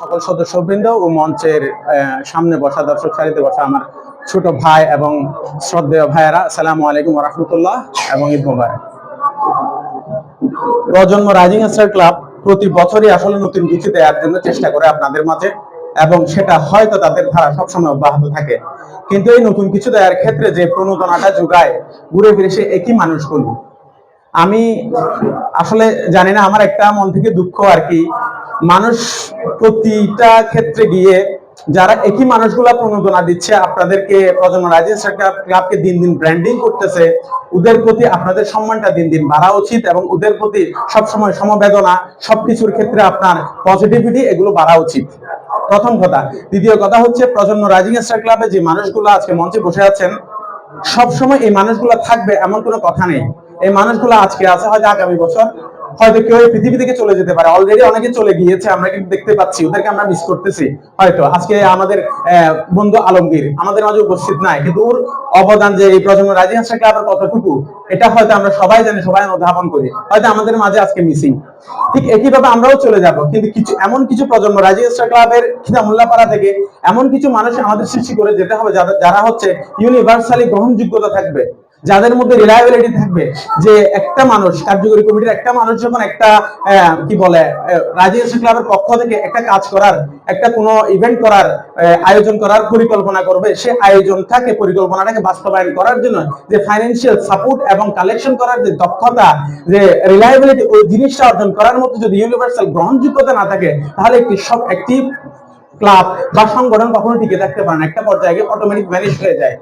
সকল সদস্যবৃন্দ ও মঞ্চের সামনে বসা দর্শক সারিতে বসা আমার ছোট ভাই এবং শ্রদ্ধেয় ভাইয়েরা, আসসালামু আলাইকুম রহমতুল্লাহ এবং ঈদ মোবারক। প্রজন্ম রাইজিং স্টার ক্লাব প্রতি বছরই আসলে নতুন কিছু দেওয়ার জন্য চেষ্টা করে আপনাদের মাঝে এবং সেটা হয়তো তাদের ধারা সবসময় অব্যাহত থাকে। কিন্তু এই নতুন কিছু দেওয়ার ক্ষেত্রে যে প্রণোদনাটা যোগায়, ঘুরে ফিরে সে একই মানুষগুলো। আমি আসলে জানি না, আমার একটা মন থেকে দুঃখ আর কি মানুষ প্রতিটা ক্ষেত্রে গিয়ে যারা একই মানুষগুলা প্রণোদনা দিচ্ছে, আপনাদেরকে প্রজন্ম রাজেশ ক্লাবকে দিন দিন ব্র্যান্ডিং করতেছে, ওদের প্রতি আপনাদের সম্মানটা দিন দিন বাড়া উচিত এবং ওদের প্রতি সবসময় সমবেদনা, সবকিছুর ক্ষেত্রে আপনার পজিটিভিটি এগুলো বাড়া উচিত। প্রথম কথা। দ্বিতীয় কথা হচ্ছে প্রজন্ম রাইজিং স্টার ক্লাবে যে মানুষগুলো আজকে মঞ্চে বসে আছেন, সবসময় এই মানুষগুলো থাকবে এমন কোনো কথা নেই। এই মানুষগুলো আজকে আছে, হয়তো আগামী বছর হয়তো কেউ এই পৃথিবী থেকে চলে যেতে পারে। অলরেডি অনেকে চলে গিয়েছে, আমরা কিন্তু দেখতে পাচ্ছি, ওদেরকে আমরা মিস করতেছি, হয়তো। আজকে আমাদের বন্ধু আলমগীর আমাদের মাঝে উপস্থিত নাই, কিন্তু ওর অবদান যে এই প্রজন্ম রাজি হাসা ক্লাবের কতটুকু, এটা হয়তো আমরা সবাই জানি, সবাই অনুধাবন করি। হয়তো আমাদের মাঝে আজকে মিসিং ঠিক একইভাবে আমরাও চলে যাব, কিন্তু কিছু, এমন কিছু প্রজন্ম রাজি হাসা ক্লাবের খিদামুল্লাপাড়া থেকে, এমন কিছু মানুষ আমাদের সৃষ্টি করে যেতে হবে, যারা- যারা হচ্ছে ইউনিভার্সালি গ্রহণযোগ্যতা থাকবে। যাদের মধ্যে রিলায়েবিলিটি থাকবে যে একটা মানুষ, কার্যকরী কমিটির একটা মানুষ যখন একটা কি বলে রাজিয়েশন ক্লাবের পক্ষ থেকে একটা কাজ করার, একটা কোনো ইভেন্ট করার আয়োজন করার পরিকল্পনা করবে, সে আয়োজনটাকে, পরিকল্পনাটাকে বাস্তবায়ন করার জন্য যে ফাইন্যান্সিয়াল সাপোর্ট এবং কালেকশন করার যে দক্ষতা, যে রিলায়েবিলিটি ওই জিনিসটা অর্জন করার মতো যদি ইউনিভার্সাল গ্রহণযোগ্যতা না থাকে, তাহলে একটি সব একটি ক্লাব বা সংগঠন কখনো টিকে থাকতে পারে না। একটা পর্যায়ে অটোমেটিক ম্যানেজ হয়ে যায়।